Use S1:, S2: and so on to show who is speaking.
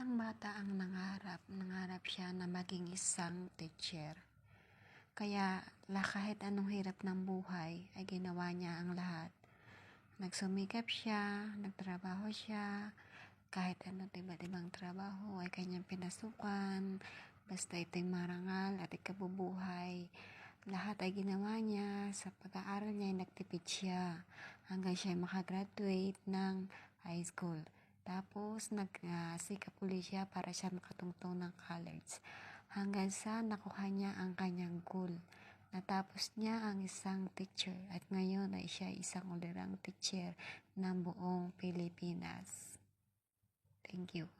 S1: Isang bata ang nangarap. Nangarap siya na maging isang teacher. Kaya kahit anong hirap ng buhay ay ginawa niya ang lahat. Nagsumikap siya, nagtrabaho siya, kahit ano iba't ibang trabaho ay kanyang pinasukan, basta ito'y marangal at ikabubuhay. Lahat ay ginawa niya, sa pag-aaral niya ay nagtipid siya hanggang siya ay makagraduate ng high school. Tapos, nagsikap uh, ulit siya para siya makatungtong ng college. Hanggang sa nakuha niya ang kanyang goal. Natapos niya ang isang teacher at ngayon ay siya isang ulirang teacher ng buong Pilipinas. Thank you.